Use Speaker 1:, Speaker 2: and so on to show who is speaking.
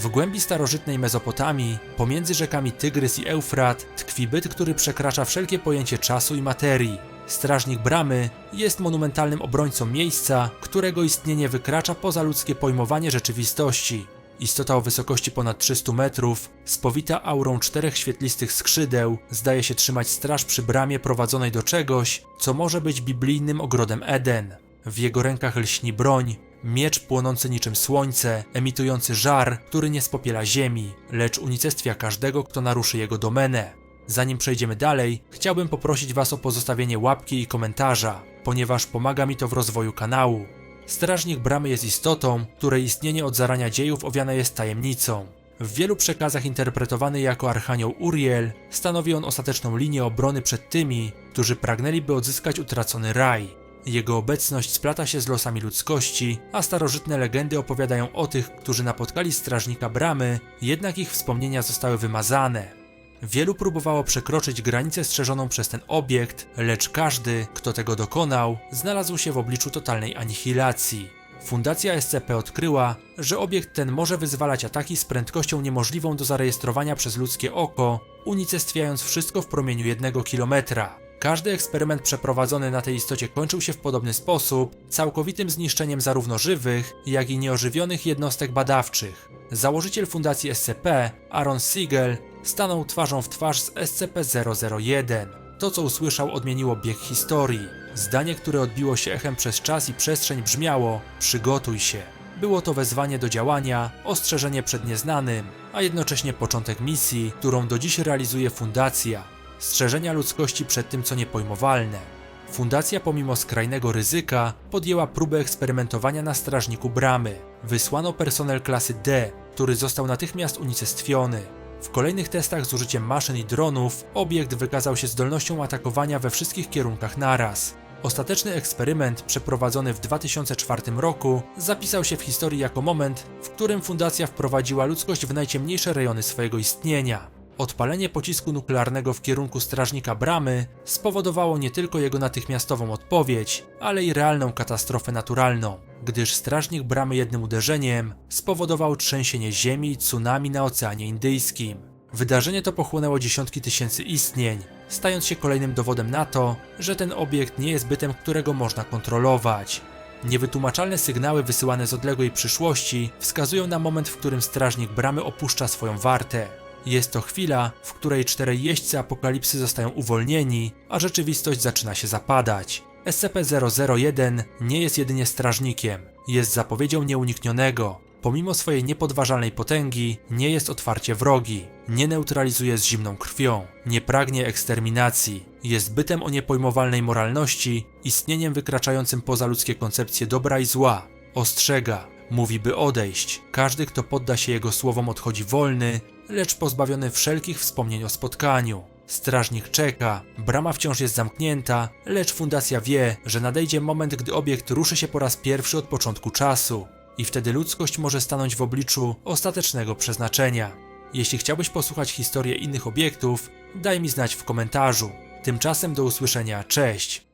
Speaker 1: W głębi starożytnej Mezopotamii, pomiędzy rzekami Tygrys i Eufrat, tkwi byt, który przekracza wszelkie pojęcie czasu i materii. Strażnik Bramy jest monumentalnym obrońcą miejsca, którego istnienie wykracza poza ludzkie pojmowanie rzeczywistości. Istota o wysokości ponad 300 metrów, spowita aurą czterech świetlistych skrzydeł, zdaje się trzymać straż przy bramie prowadzonej do czegoś, co może być biblijnym ogrodem Eden. W jego rękach lśni broń, miecz płonący niczym słońce, emitujący żar, który nie spopiela ziemi, lecz unicestwia każdego, kto naruszy jego domenę. Zanim przejdziemy dalej, chciałbym poprosić Was o pozostawienie łapki i komentarza, ponieważ pomaga mi to w rozwoju kanału. Strażnik Bramy jest istotą, której istnienie od zarania dziejów owiane jest tajemnicą. W wielu przekazach interpretowany jako Archanioł Uriel, stanowi on ostateczną linię obrony przed tymi, którzy pragnęliby odzyskać utracony raj. Jego obecność splata się z losami ludzkości, a starożytne legendy opowiadają o tych, którzy napotkali strażnika bramy, jednak ich wspomnienia zostały wymazane. Wielu próbowało przekroczyć granicę strzeżoną przez ten obiekt, lecz każdy, kto tego dokonał, znalazł się w obliczu totalnej anihilacji. Fundacja SCP odkryła, że obiekt ten może wyzwalać ataki z prędkością niemożliwą do zarejestrowania przez ludzkie oko, unicestwiając wszystko w promieniu jednego kilometra. Każdy eksperyment przeprowadzony na tej istocie kończył się w podobny sposób, całkowitym zniszczeniem zarówno żywych, jak i nieożywionych jednostek badawczych. Założyciel fundacji SCP, Aaron Siegel, stanął twarzą w twarz z SCP-001. To, co usłyszał, odmieniło bieg historii. Zdanie, które odbiło się echem przez czas i przestrzeń brzmiało: Przygotuj się. Było to wezwanie do działania, ostrzeżenie przed nieznanym, a jednocześnie początek misji, którą do dziś realizuje Fundacja strzeżenia ludzkości przed tym, co niepojmowalne. Fundacja, pomimo skrajnego ryzyka, podjęła próbę eksperymentowania na strażniku bramy. Wysłano personel klasy D, który został natychmiast unicestwiony. W kolejnych testach z użyciem maszyn i dronów obiekt wykazał się zdolnością atakowania we wszystkich kierunkach naraz. Ostateczny eksperyment przeprowadzony w 2004 roku zapisał się w historii jako moment, w którym fundacja wprowadziła ludzkość w najciemniejsze rejony swojego istnienia. Odpalenie pocisku nuklearnego w kierunku strażnika bramy spowodowało nie tylko jego natychmiastową odpowiedź, ale i realną katastrofę naturalną, gdyż strażnik bramy jednym uderzeniem spowodował trzęsienie ziemi i tsunami na Oceanie Indyjskim. Wydarzenie to pochłonęło dziesiątki tysięcy istnień, stając się kolejnym dowodem na to, że ten obiekt nie jest bytem, którego można kontrolować. Niewytłumaczalne sygnały wysyłane z odległej przyszłości wskazują na moment, w którym strażnik bramy opuszcza swoją wartę. Jest to chwila, w której czterej jeźdźcy apokalipsy zostają uwolnieni, a rzeczywistość zaczyna się zapadać. SCP-001 nie jest jedynie strażnikiem, jest zapowiedzią nieuniknionego. Pomimo swojej niepodważalnej potęgi, nie jest otwarcie wrogi, nie neutralizuje z zimną krwią, nie pragnie eksterminacji, jest bytem o niepojmowalnej moralności, istnieniem wykraczającym poza ludzkie koncepcje dobra i zła. Ostrzega, mówi by odejść. Każdy, kto podda się jego słowom, odchodzi wolny, lecz pozbawiony wszelkich wspomnień o spotkaniu. Strażnik czeka, brama wciąż jest zamknięta, lecz fundacja wie, że nadejdzie moment, gdy obiekt ruszy się po raz pierwszy od początku czasu. I wtedy ludzkość może stanąć w obliczu ostatecznego przeznaczenia. Jeśli chciałbyś posłuchać historii innych obiektów, daj mi znać w komentarzu. Tymczasem do usłyszenia, cześć!